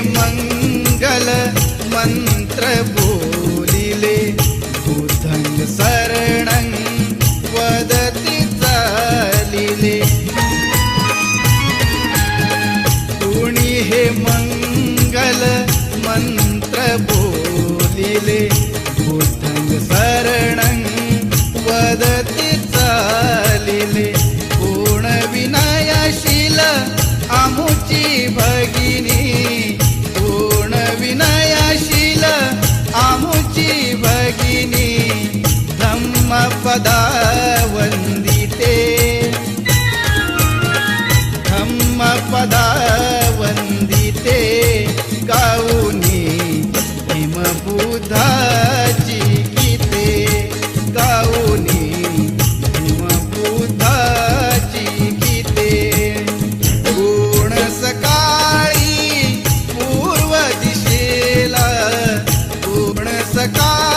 मंगल मंत्र बोलिले बुधन शरण वदती चालिले। कुणी हे मंगल मंत्र बोलिले धम्मपदा वन्दिते धम्मपदा वन्दिते गाऊनी हिमबुधाची गीते गाऊनी हिमबुधाची गीते गुण सकाळी पूर्व दिशेला गुण सकाळी